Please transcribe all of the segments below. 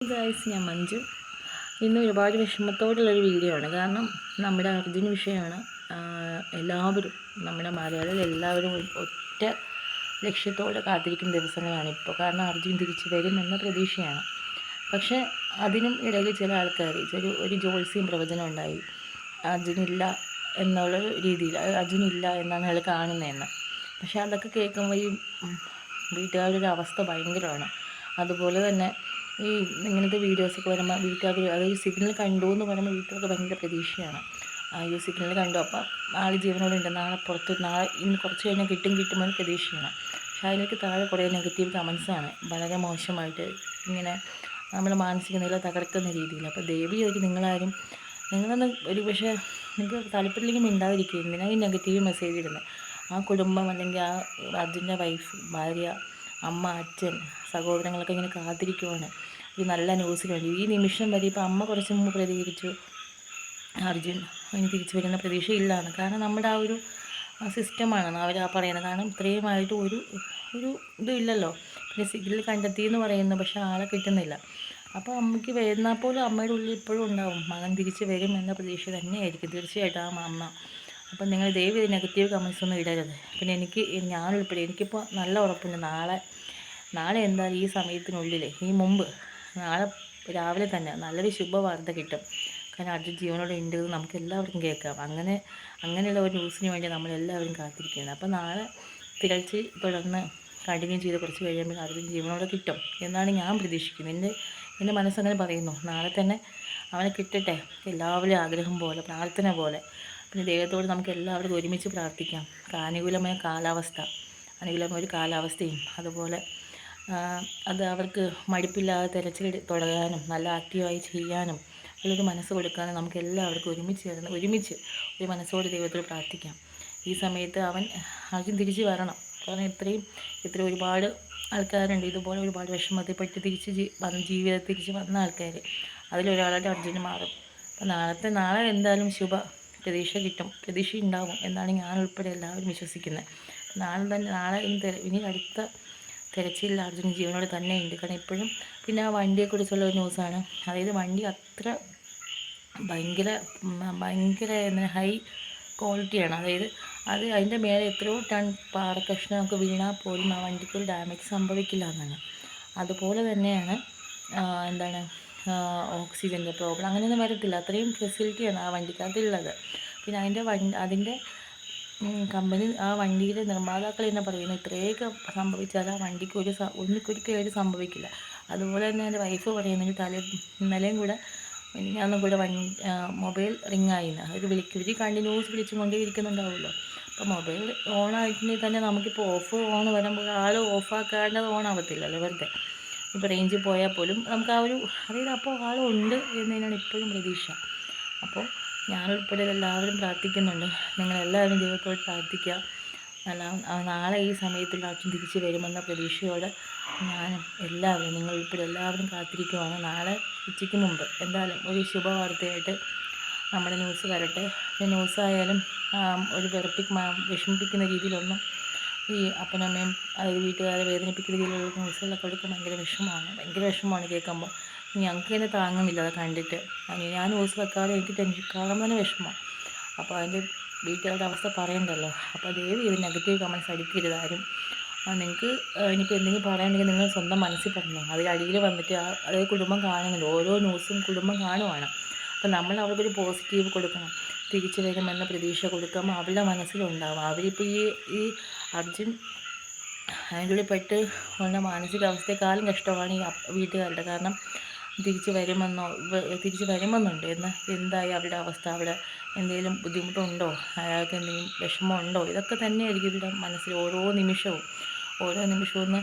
Guys ഞാൻ മഞ്ജു. ഇന്ന് ഒരുപാട് വിഷമത്തോടുള്ളൊരു വീഡിയോ ആണ്. കാരണം നമ്മുടെ അർജുൻ വിഷയമാണ്. എല്ലാവരും നമ്മുടെ മലയാളികൾ എല്ലാവരും ഒറ്റ ലക്ഷ്യത്തോടെ കാത്തിരിക്കുന്ന ദിവസങ്ങളാണ് ഇപ്പോൾ. കാരണം അർജുൻ തിരിച്ചു വരുമെന്ന പ്രതീക്ഷയാണ്. പക്ഷേ അതിനും ഇടയിൽ ചില ആൾക്കാർ ഒരു ഒരു ജോത്സ്യം പ്രവചനം ഉണ്ടായി. അർജുനില്ല എന്നുള്ള രീതിയിൽ അർജുനില്ല എന്നാണ് അയാൾ കാണുന്നതെന്ന്. പക്ഷേ അതൊക്കെ കേൾക്കുമ്പോൾ ഈ വീട്ടുകാരുടെ അവസ്ഥ ഭയങ്കരമാണ്. അതുപോലെ തന്നെ ഈ ഇങ്ങനത്തെ വീഡിയോസൊക്കെ വരുമ്പോൾ വീട്ടുകാർ അതായത് സിഗ്നൽ കണ്ടു എന്ന് പറയുമ്പോൾ വീട്ടുകാർക്ക് ഭയങ്കര പ്രതീക്ഷയാണ്. ആ ഈ സിഗ്നൽ കണ്ടു. അപ്പം ആൾ ജീവനോടുണ്ട് നാളെ പുറത്ത് നാളെ ഇന്ന് കുറച്ച് കഴിഞ്ഞാൽ കിട്ടും കിട്ടുമെന്ന് പ്രതീക്ഷയാണ്. പക്ഷേ അതിലേക്ക് താഴെ കുറേ നെഗറ്റീവ് കമൻസാണ് വളരെ മോശമായിട്ട് ഇങ്ങനെ നമ്മുടെ മാനസിക നില തകർക്കുന്ന രീതിയിൽ. അപ്പോൾ ദേവി ചോദിക്കും നിങ്ങളാരും നിങ്ങളൊന്ന് ഒരു പക്ഷേ നിങ്ങൾക്ക് താല്പര്യമില്ലെങ്കിൽ മിണ്ടാതിരിക്കുക. എന്തിനാണ് ഈ നെഗറ്റീവ് മെസ്സേജ് ഇടുന്നത് ആ കുടുംബം അല്ലെങ്കിൽ ആ അതിന്റെ വൈഫ് ഭാര്യ അമ്മ അച്ഛൻ സഹോദരങ്ങളൊക്കെ ഇങ്ങനെ കാത്തിരിക്കുവാണ്. ഒരു നല്ല ന്യൂസ് വേണ്ടി ഈ നിമിഷം വരെ ഇപ്പോൾ അമ്മ കുറച്ച് മുമ്പ് പ്രതികരിച്ചു. അർജുൻ ഇനി തിരിച്ചു വരുന്ന പ്രതീക്ഷയില്ലാന്ന് കാരണം നമ്മുടെ ആ ഒരു സിസ്റ്റമാണ് അവർ ആ പറയുന്നത്. കാരണം ഇത്രയുമായിട്ട് ഒരു ഒരു ഇതുമില്ലല്ലോ പിന്നെ സിഗ്നൽ കണ്ടെത്തി എന്ന് പറയുന്നു. പക്ഷേ ആളെ കിട്ടുന്നില്ല. അപ്പോൾ അമ്മയ്ക്ക് വരുന്നാൽ പോലും അമ്മയുടെ ഉള്ളിൽ ഇപ്പോഴും ഉണ്ടാവും. മകൻ തിരിച്ചു വരും എന്ന പ്രതീക്ഷ തന്നെയായിരിക്കും. തീർച്ചയായിട്ടും ആ അമ്മ. അപ്പം നിങ്ങൾ ദയവ് നെഗറ്റീവ് കമൻസ് ഒന്നും ഇടരുത്. പിന്നെ എനിക്ക് ഞാൻ ഉൾപ്പെടെ എനിക്കിപ്പോൾ നല്ല ഉറപ്പുണ്ട്. നാളെ നാളെ എന്തായാലും ഈ സമയത്തിനുള്ളിൽ ഈ മുമ്പ് നാളെ രാവിലെ തന്നെ നല്ലൊരു ശുഭവാർത്ത കിട്ടും. കാരണം അർജുൻ ജീവനോടെ ഉണ്ട് നമുക്ക് എല്ലാവർക്കും കേൾക്കാം. അങ്ങനെ അങ്ങനെയുള്ള ഒരു ന്യൂസിന് വേണ്ടി നമ്മളെല്ലാവരും കാത്തിരിക്കുന്നത് അപ്പോൾ നാളെ തിരച്ച് തുടർന്ന് കണ്ടിന്യൂ ചെയ്ത് കുറച്ച് കഴിയുമ്പോൾ അർജുൻ ജീവനോടെ കിട്ടും എന്നാണ് ഞാൻ പ്രതീക്ഷിക്കുന്നത്. എന്റെ എന്റെ മനസ്സങ്ങനെ പറയുന്നു. നാളെ തന്നെ അവനെ കിട്ടട്ടെ. എല്ലാവരും ആഗ്രഹം പോലെ പ്രാർത്ഥന പോലെ. പിന്നെ ദൈവത്തോട് നമുക്ക് എല്ലാവരും ഒരുമിച്ച് പ്രാർത്ഥിക്കാം. അനുകൂലമായ കാലാവസ്ഥ. അനുകൂലമായ ഒരു കാലാവസ്ഥയും. അതുപോലെ അത് അവർക്ക് മടുപ്പില്ലാതെ തിരച്ചിൽ തുടരാനും നല്ല ആക്റ്റീവായി ചെയ്യാനും അതിലൊരു മനസ്സ് കൊടുക്കാനും നമുക്ക് എല്ലാവർക്കും ഒരുമിച്ച് ചേർന്ന് ഒരുമിച്ച് ഒരു മനസ്സോട് ദൈവത്തോട് പ്രാർത്ഥിക്കാം. ഈ സമയത്ത് അവൻ ആദ്യം തിരിച്ച് വരണം. കാരണം ഇത്രയും ഇത്ര ഒരുപാട് ആൾക്കാരുണ്ട്. ഇതുപോലെ ഒരുപാട് വിഷമത്തിൽപ്പെട്ട് തിരിച്ച് വന്ന് ജീവിതത്തിൽ തിരിച്ച് വന്ന ആൾക്കാർ അതിലൊരാളായിട്ട് അർജുന് മാറും. അപ്പോൾ നാളത്തെ നാളെ എന്തായാലും ശുഭ പ്രതീക്ഷ കിട്ടും പ്രതീക്ഷ ഉണ്ടാവും എന്നാണ് ഞാൻ ഉൾപ്പെടെ എല്ലാവരും വിശ്വസിക്കുന്നത്. നാളെ തന്നെ നാളെ ഇനി ഇനി അടുത്ത തിരച്ചിലിൽ അർജുൻ ജീവനോട് തന്നെ ഉണ്ട്. കാരണം ഇപ്പോഴും പിന്നെ ആ വണ്ടിയെക്കുറിച്ചുള്ള ഒരു ന്യൂസാണ്. അതായത് വണ്ടി അത്ര ഭയങ്കര ഭയങ്കര ഹൈ ക്വാളിറ്റിയാണ് അതായത് അത് അതിന്റെ മേലെ എത്രയോ ടൺ പാറക്കഷ്ണമൊക്കെ വീണാൽ പോലും ആ വണ്ടിക്ക് ഒരു ഡാമേജ് സംഭവിക്കില്ല എന്നാണ്. അതുപോലെ തന്നെയാണ് എന്താണ് ഓക്സിജന്റെ പ്രോബ്ലം അങ്ങനെയൊന്നും വരത്തില്ല. അത്രയും ഫെസിലിറ്റിയാണ് ആ വണ്ടിക്കകത്തുള്ളത്. പിന്നെ അതിന്റെ വണ്ടി അതിന്റെ കമ്പനി ആ വണ്ടിയുടെ നിർമ്മാതാക്കൾ തന്നെ പറയുന്നു ഇത്രയൊക്കെ സംഭവിച്ചാൽ ആ വണ്ടിക്ക് ഒരു സ- ഒന്നിക്കൊരു കേട് സംഭവിക്കില്ല. അതുപോലെ തന്നെ എന്റെ വൈഫ് പറയുന്നെങ്കിൽ തലേ ഇന്നലെയും കൂടെ ഞാനും കൂടെ വണ്ടി മൊബൈൽ റിങ് ആയിരുന്നു അത് വിളിക്കും ഇവർ കണ്ടിന്യൂസ് വിളിച്ചു കൊണ്ടേ ഇരിക്കുന്നുണ്ടാവുമല്ലോ അപ്പോൾ മൊബൈൽ ഓൺ ആയിട്ടുണ്ടെങ്കിൽ തന്നെ നമുക്കിപ്പോൾ ഓഫ് ഓൺ വരുമ്പോൾ ആൾ ഓഫാക്കാണ്ടത് ഓൺ ആവത്തില്ലല്ലോ വെറുതെ. ഇപ്പോൾ റേഞ്ച് പോയാൽ പോലും നമുക്ക് ആ ഒരു അറിയില്ല അപ്പോൾ ആളുണ്ട് എന്നതിനാണ് ഇപ്പോഴും പ്രതീക്ഷ. അപ്പോൾ ഞാനുൾപ്പെടെ എല്ലാവരും പ്രാർത്ഥിക്കുന്നുണ്ട്. നിങ്ങളെല്ലാവരും ദൈവത്തോട് പ്രാർത്ഥിക്കുക. നല്ല നാളെ ഈ സമയത്ത് അച്ഛൻ തിരിച്ച് വരുമെന്ന പ്രതീക്ഷയോടെ ഞാനും എല്ലാവരും നിങ്ങൾ ഉൾപ്പെടെ എല്ലാവരും കാത്തിരിക്കുവാണ്. നാളെ ഉച്ചയ്ക്ക് മുമ്പ് എന്തായാലും ഒരു ശുഭവാർത്തയായിട്ട് നമ്മുടെ ന്യൂസ് വരട്ടെ. ന്യൂസ് ന്യൂസായാലും ഒരു വിറപ്പിക്ക് വിഷമിപ്പിക്കുന്ന രീതിയിലൊന്നും ഈ അപ്പനമ്മയും അതായത് വീട്ടുകാരെ വേദനിപ്പിക്കുന്ന രീതിയിലുള്ള ന്യൂസുകളൊക്കെ എടുക്കും ഭയങ്കര വിഷമമാണ്. ഭയങ്കര വിഷമമാണ് കേൾക്കുമ്പോൾ. ഞങ്ങൾക്ക് തന്നെ താങ്ങുന്നില്ല അത് കണ്ടിട്ട്. ഞാൻ ന്യൂസ് വെക്കാതെ എനിക്ക് ടെൻഷൻ കാണുമ്പോൾ തന്നെ വിഷമമാണ് അപ്പോൾ അതിന്റെ വീട്ടുകാരുടെ അവസ്ഥ പറയണ്ടല്ലോ. അപ്പോൾ ദയവ് ഇത് നെഗറ്റീവ് കമൻസ് അടിക്കരുത് ആരും. നിങ്ങൾക്ക് ഇനിയിപ്പോൾ എന്തെങ്കിലും പറയാനുണ്ടെങ്കിൽ നിങ്ങൾ സ്വന്തം മനസ്സിൽ പറഞ്ഞു. അതിൽ അടിയിൽ വന്നിട്ട് അതേ കുടുംബം കാണുന്നുണ്ട് ഓരോ ന്യൂസും കുടുംബം കാണുവാണ്. അപ്പോൾ നമ്മൾ അവർക്കൊരു പോസിറ്റീവ് കൊടുക്കണം. തിരിച്ചു വരുമെന്ന പ്രതീക്ഷ കൊടുക്കുമ്പോൾ അവരുടെ മനസ്സിലുണ്ടാവും. അവരിപ്പോൾ ഈ ഈ അർജുൻ അതിനുള്ളിൽപ്പെട്ട് ഉള്ള മാനസികാവസ്ഥയെക്കാളും കഷ്ടമാണ് ഈ വീട്ടുകാരുടെ കാരണം. തിരിച്ച് വരുമെന്നോ തിരിച്ച് വരുമെന്നുണ്ട്. എന്ന് എന്തായി അവരുടെ അവസ്ഥ? അവിടെ എന്തെങ്കിലും ബുദ്ധിമുട്ടുണ്ടോ? അയാൾക്ക് എന്തെങ്കിലും വിഷമമുണ്ടോ? ഇതൊക്കെ തന്നെയായിരിക്കും ഇവരുടെ മനസ്സിൽ ഓരോ നിമിഷവും. ഓരോ നിമിഷവും ഒന്ന്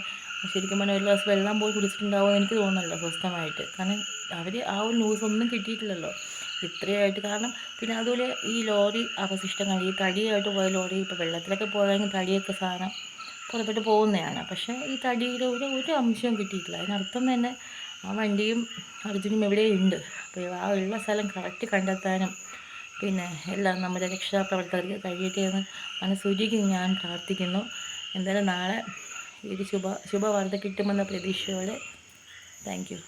ശരിക്കും പറഞ്ഞാൽ ഒരു ഗ്ലാസ് വെള്ളം പോയി കുടിച്ചിട്ടുണ്ടാവുമെന്ന് എനിക്ക് തോന്നുന്നില്ല സ്വസ്ഥമായിട്ട്. കാരണം അവർ ആ ഒരു ന്യൂസ് ഒന്നും കിട്ടിയിട്ടില്ലല്ലോ. ഇത്രയായിട്ട് കാരണം പിന്നെ അതുപോലെ ഈ ലോറി അവശിഷ്ടങ്ങൾ ഈ തടിയായിട്ട് പോയ ലോറി ഇപ്പോൾ വെള്ളത്തിലൊക്കെ പോയെങ്കിൽ തടിയൊക്കെ സാധനം പുറപ്പെട്ട് പോകുന്നതാണ്. പക്ഷേ ഈ തടിയുടെ ഒരു ഒരു അംശവും കിട്ടിയിട്ടില്ല. അതിനർത്ഥം തന്നെ ആ വണ്ടിയും അർജുനും എവിടെയുണ്ട് അപ്പോൾ ആ ഉള്ള സ്ഥലം കറക്റ്റ് കണ്ടെത്താനും പിന്നെ എല്ലാം നമ്മുടെ രക്ഷാപ്രവർത്തകർക്ക് കഴിയട്ടെ എന്ന് മനസ്സുരുകി ഞാൻ പ്രാർത്ഥിക്കുന്നു. എന്തായാലും നാളെ ഇത് ശുഭ ശുഭവാർത്ത കിട്ടുമെന്ന പ്രതീക്ഷയോടെ. Thank you.